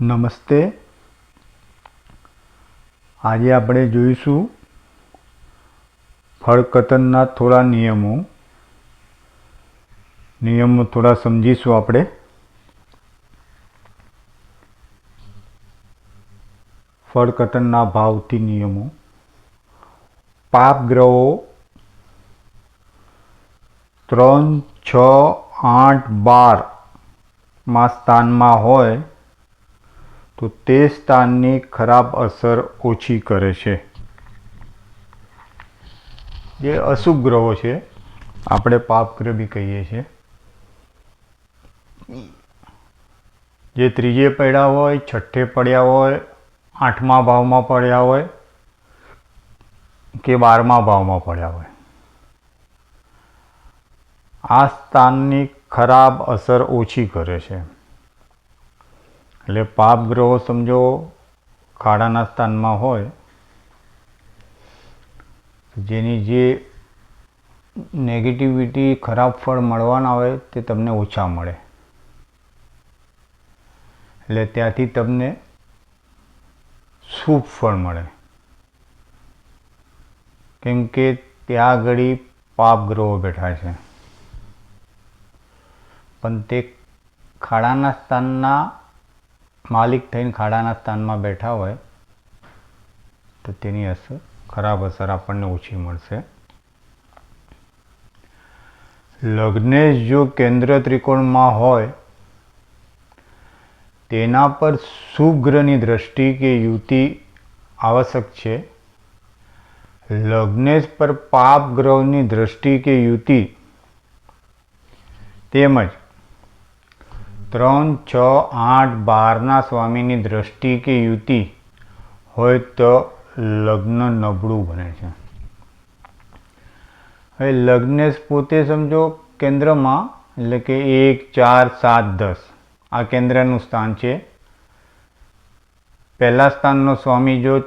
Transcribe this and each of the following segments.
નમસ્તે. આજે આપણે જોઈશું ફળકતનના થોડા નિયમો. નિયમો થોડા સમજીશું આપણે. ફળકતનના ભાવથી નિયમો. પાપ ગ્રહો ત્રણ, છ, આઠ બારમાં સ્થાનમાં હોય તો તે સ્થાનની ખરાબ અસર ઓછી કરે છે. જે અશુભ ગ્રહો છે. આપણે પાપ ગ્રહ બી કહીએ છીએ. જે ત્રીજે પડ્યા હોય, છઠ્ઠે પડ્યા હોય, આઠમા ભાવમાં પડ્યા હોય કે બારમા ભાવમાં પડ્યા હોય. આ સ્થાનની ખરાબ અસર ઓછી કરે છે. એટલે પાપ ગ્રહો સમજો, ખાડાના સ્થાનમાં હોય, જેની જે નેગેટિવિટી ખરાબ ફળ મળવાના હોય તે તમને ઓછા મળે. એટલે ત્યાંથી તમને શુભ ફળ મળે. કેમ કે ત્યાં આગળ પાપ ગ્રહો બેઠા છે. પણ તે ખાડાના સ્થાનના માલિક થઈને ખાડાના સ્થાનમાં બેઠા હોય, તો તેની અસર, ખરાબ અસર આપણને ઓછી મળશે. લગ્નેશ જો કેન્દ્ર ત્રિકોણમાં હોય, તેના પર શુભગ્રહની દ્રષ્ટિ કે યુતિ આવશ્યક છે. લગ્નેશ પર પાપ ગ્રહની દ્રષ્ટિ કે યુતિ તેમજ ત્રણ, છ, આઠ, બારના સ્વામીની દ્રષ્ટિ કે યુતિ હોય તો લગ્ન નબળું બને છે. હવે લગ્ન પોતે સમજો કેન્દ્રમાં, એટલે કે એક, ચાર, સાત, દસ. આ કેન્દ્રનું સ્થાન છે. પહેલા સ્થાનનો સ્વામી જો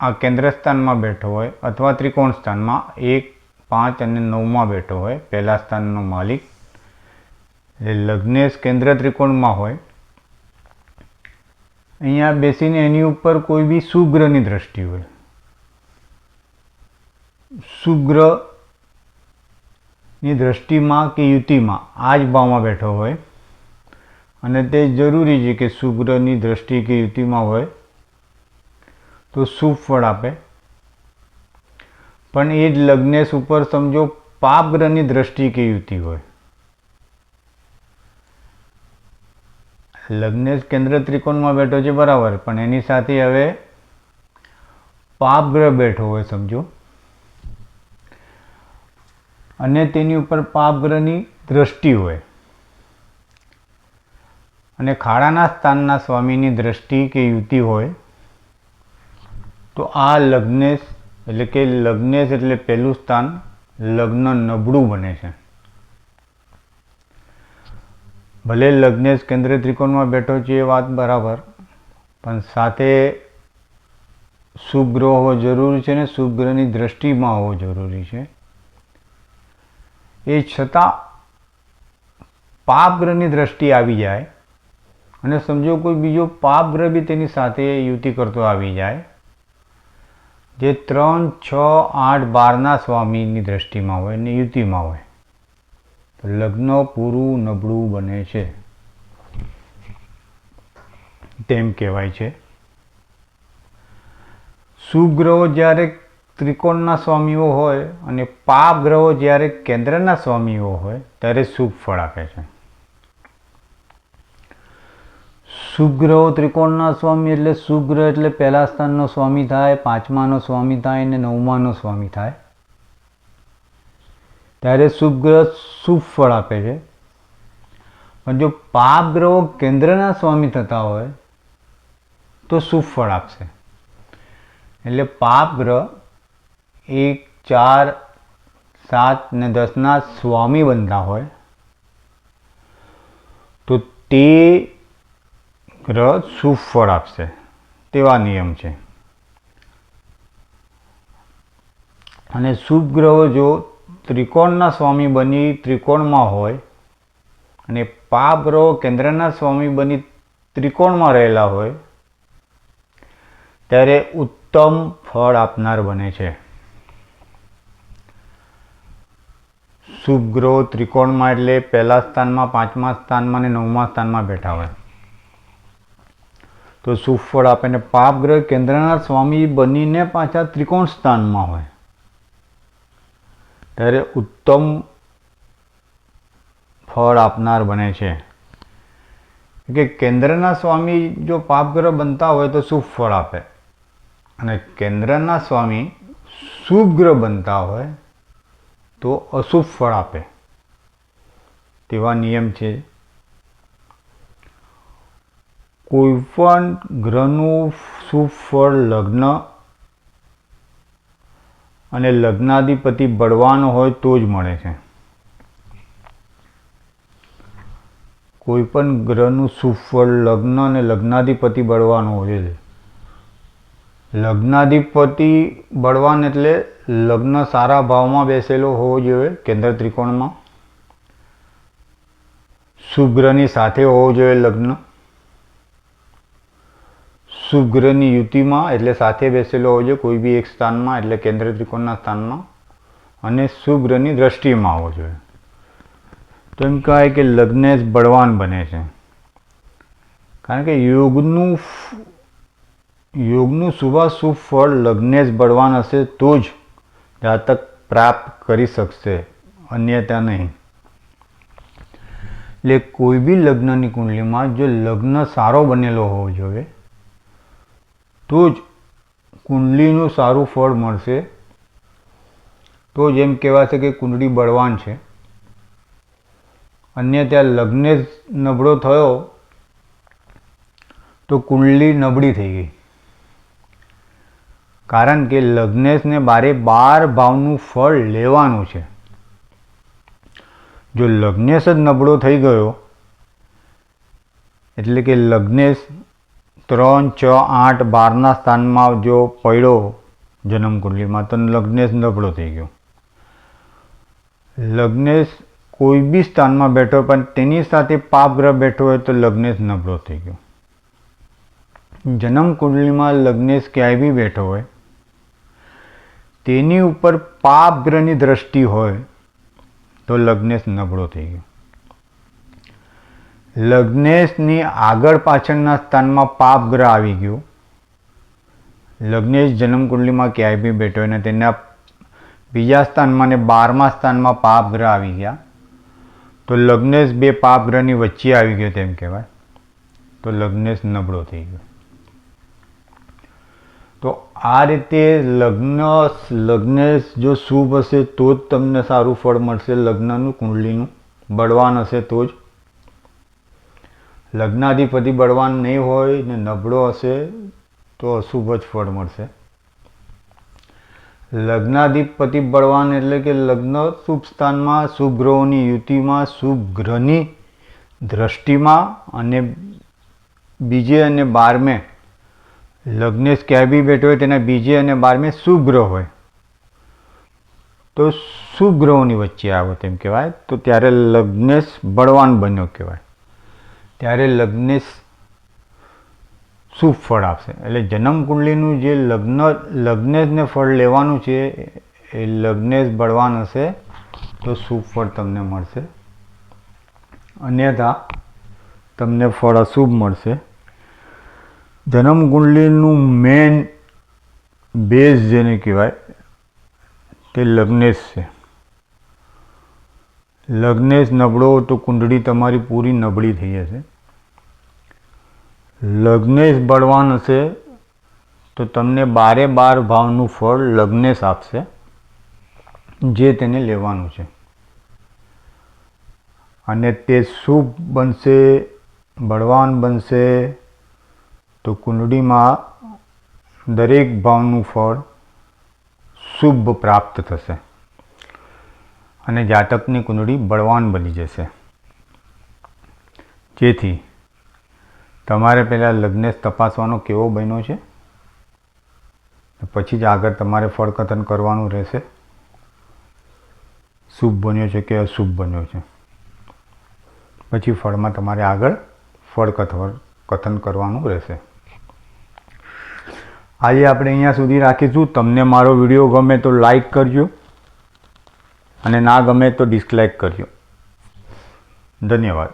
આ કેન્દ્ર સ્થાનમાં બેઠો હોય અથવા ત્રિકોણ સ્થાનમાં, એક, પાંચ અને નવમાં બેઠો હોય, પહેલા સ્થાનનો માલિક લગ્નેશ કેન્દ્ર ત્રિકોણમાં હોય, અહીંયા બેસીને એની ઉપર કોઈ બી શુગ્રહની દ્રષ્ટિ હોય. શુગ્રહની દ્રષ્ટિમાં કે યુતિમાં આ જ ભાવમાં બેઠો હોય. અને તે જરૂરી છે કે શુગ્રહની દ્રષ્ટિ કે યુતિમાં હોય, તો શુભ ફળ આપે. પણ એ જ લગ્નેશ ઉપર સમજો પાપગ્રહની દ્રષ્ટિ કે યુતિ હોય. લગ્નેશ કેન્દ્ર ત્રિકોણમાં બેઠો છે બરાબર, પણ એની સાથે હવે પાપગ્રહ બેઠો હોય સમજો. અને તેની ઉપર પાપગ્રહની દ્રષ્ટિ હોય. અને ખાડાના સ્થાનના સ્વામીની દ્રષ્ટિ કે યુતિ હોય, તો આ લગ્નેશ, એટલે કે લગ્નેશ એટલે પહેલું સ્થાન લગ્ન નબળું બને છે. ભલે લગ્નેશ કેન્દ્ર ત્રિકોણમાં બેઠો છે એ વાત બરાબર, પણ સાથે શુભ ગ્રહ હોવો જરૂરી છે ને શુભ ગ્રહની દ્રષ્ટિમાં હોવો જરૂરી છે. એ છતાં પાપ ગ્રહની દ્રષ્ટિ આવી જાય અને સમજો કોઈ બીજો પાપ ગ્રહ બી તેની સાથે યુતિ કરતો આવી જાય, જે ત્રણ, છ, આઠ, બારના સ્વામીની દ્રષ્ટિમાં હોય ને યુતિમાં હોય. લગ્ન પૂરું નબળું બને છે. તેમ કહેવાય છે. સુગ્રહો જ્યારે ત્રિકોણના સ્વામીઓ હોય અને પાપ ગ્રહો જ્યારે કેન્દ્રના સ્વામીઓ હોય, ત્યારે શુભ ફળ આપે છે. સુગ્રહો ત્રિકોણના સ્વામી એટલે સુગ્રહ એટલે પહેલા સ્થાનનો સ્વામી થાય, પાંચમાનો સ્વામી થાય અને નવમાનો સ્વામી થાય. ત્યારે શુભ ગ્રહ શુભ ફળ આપે છે. પણ જો પાપ ગ્રહો કેન્દ્રના સ્વામી થતા હોય, તો શુભ ફળ આપશે. એટલે પાપ ગ્રહ એક, ચાર, સાત ને દસના સ્વામી બનતા હોય, તો તે ગ્રહ શુભ ફળ આપશે. તેવા નિયમ છે. અને શુભ ગ્રહો જો ત્રિકોણના સ્વામી બની ત્રિકોણમાં હોય અને પાપ ગ્રહો કેન્દ્રના સ્વામી બની ત્રિકોણમાં રહેલા હોય, ત્યારે ઉત્તમ ફળ આપનાર બને છે. શુભ ગ્રહો ત્રિકોણમાં એટલે પહેલા સ્થાનમાં, પાંચમા સ્થાનમાં અને નવમા સ્થાનમાં બેઠા હોય. તો શુભ ફળ આપે ને પાપ ગ્રહ કેન્દ્રના સ્વામી બનીને પાછા ત્રિકોણ સ્થાનમાં હોય. ત્યારે ઉત્તમ ફળ આપનાર બને છે. કે કેન્દ્રના સ્વામી જો પાપગ્રહ બનતા હોય તો શુભ ફળ આપે. અને કેન્દ્રના સ્વામી શુભ ગ્રહ બનતા હોય તો અશુભ ફળ આપે. તેવા નિયમ છે. કોઈ પણ ગ્રહનું શુભ ફળ લગ્ન અને લગ્નાધિપતિ બળવાનો હોય તો જ મળે છે. કોઈ પણ ગ્રહનું સુફળ, લગ્ન અને લગ્નાધિપતિ બળવાનું હોય છે. લગ્નાધિપતિ બળવાન એટલે લગ્ન સારા ભાવમાં બેસેલો હોવો જોઈએ કેન્દ્ર ત્રિકોણમાં. શુભ ગ્રહની સાથે હોવો જોઈએ લગ્ન. શુભ ગ્રહની યુતિમાં એટલે સાથે બેસેલો હોવો જોઈએ કોઈ બી એક સ્થાનમાં એટલે કેન્દ્ર ત્રિકોણના સ્થાનમાં, અને શુગ્રની દ્રષ્ટિમાં હોવો જોઈએ. તો એમ કહેવાય કે લગ્ન જ બળવાન બને છે. કારણ કે યોગનું યોગનું શુભાશુભ ફળ લગ્નેશ બળવાન હશે તો જ જાતક પ્રાપ્ત કરી શકશે અન્યતા નહીં. એટલે કોઈ બી લગ્નની કુંડલીમાં જો લગ્ન સારો બનેલો હોવો જોઈએ તો જ કુંડલીનું સારું ફળ મળશે. તો જ એમ કહેવાશે કે કુંડળી બળવાન છે. અન્ય ત્યાં લગ્નેશ નબળો થયો, તો કુંડલી નબળી થઈ ગઈ. કારણ કે લગ્નેશને બારે બાર ભાવનું ફળ લેવાનું છે. જો લગ્નેશ જ નબળો થઈ ગયો, એટલે કે લગ્નેશ ત્રણ, છ, આઠ, બારના સ્થાનમાં જો પડ્યો જન્મકુંડલીમાં તો લગ્નેશ નબળો થઈ ગયો. લગ્નેશ કોઈ બી સ્થાનમાં બેઠો પણ તેની સાથે પાપ ગ્રહ બેઠો હોય, તો લગ્નેશ નબળો થઈ ગયો. જન્મકુંડલીમાં લગ્નેશ ક્યાંય બી બેઠો હોય, તેની ઉપર પાપ ગ્રહની દ્રષ્ટિ હોય, તો લગ્નેશ નબળો થઈ ગયો. લગ્નેશની આગળ પાછળના સ્થાનમાં પાપ ગ્રહ આવી ગયો. લગ્નેશ જન્મકુંડલીમાં ક્યાંય બી બેઠો અને તેના બીજા સ્થાનમાં ને બારમા સ્થાનમાં પાપ ગ્રહ આવી ગયા. તો લગ્નેશ બે પાપ ગ્રહની વચ્ચે આવી ગયો તેમ કહેવાય. તો લગ્નેશ નબળો થઈ ગયો. તો આ રીતે લગ્ન, લગ્નેશ જો શુભ હશે તો જ તમને સારું ફળ મળશે. લગ્નનું, કુંડલીનું, બળવાન હશે તો જ. લગ્નાધિપતિ બળવાન નહીં હોય ને નબળો હશે તો અશુભ જ ફળ મળશે. લગ્નાધિપતિ બળવાન એટલે કે લગ્ન શુભ સ્થાનમાં, શુભ ગ્રહોની યુતિમાં, શુભ ગ્રહની દ્રષ્ટિમાં અને બીજે અને બારમે, લગ્નેશ બી બેઠો હોય તેના બીજે અને બારમે શુભ ગ્રહ હોય. તો શુભ ગ્રહોની વચ્ચે આવે તેમ કહેવાય. તો ત્યારે લગ્નેશ બળવાન બન્યો કહેવાય. ત્યારે લગ્નેશ શુભ ફળ આપશે. એટલે જન્મ જે લગ્ન, લગ્નેશને ફળ લેવાનું છે, એ લગ્નેશ બળવાન હશે, તો શુભ ફળ તમને મળશે. અન્યથા, તમને ફળ અશુભ મળશે. જન્મ કુંડલીનું મેન બેઝ જેને કહેવાય, તે લગ્નેશ છે. લગ્નેશ નબળો તો કુંડળી તમારી પૂરી નબળી થઈ જશે લગ્નેશ બળવાન હશે તો તમને બારે બાર ભાવનું ફળ લગ્નેશ આપશે, જે તેને લેવાનું છે. અને તે શુભ બનશે, બળવાન બનશે, તો કુંડળીમાં દરેક ભાવનું ફળ શુભ પ્રાપ્ત થશે. અને જાતકની કુંડળી બળવાન બની જશે. જેથી તમારે પહેલાં લગ્નેશ તપાસવાનો કેવો બન્યો છે? પછી જ આગળ તમારે ફળકથન કરવાનું રહેશે. શુભ બન્યો છે કે અશુભ બન્યો છે? પછી ફળમાં તમારે આગળ ફળ કથન કરવાનું રહેશે. આજે આપણે અહીંયા સુધી રાખીશું. તમને મારો વીડિયો ગમે તો લાઈક કરજો. અને ના ગમે તો ડિસ્કલાઇક કરજો. ધન્યવાદ.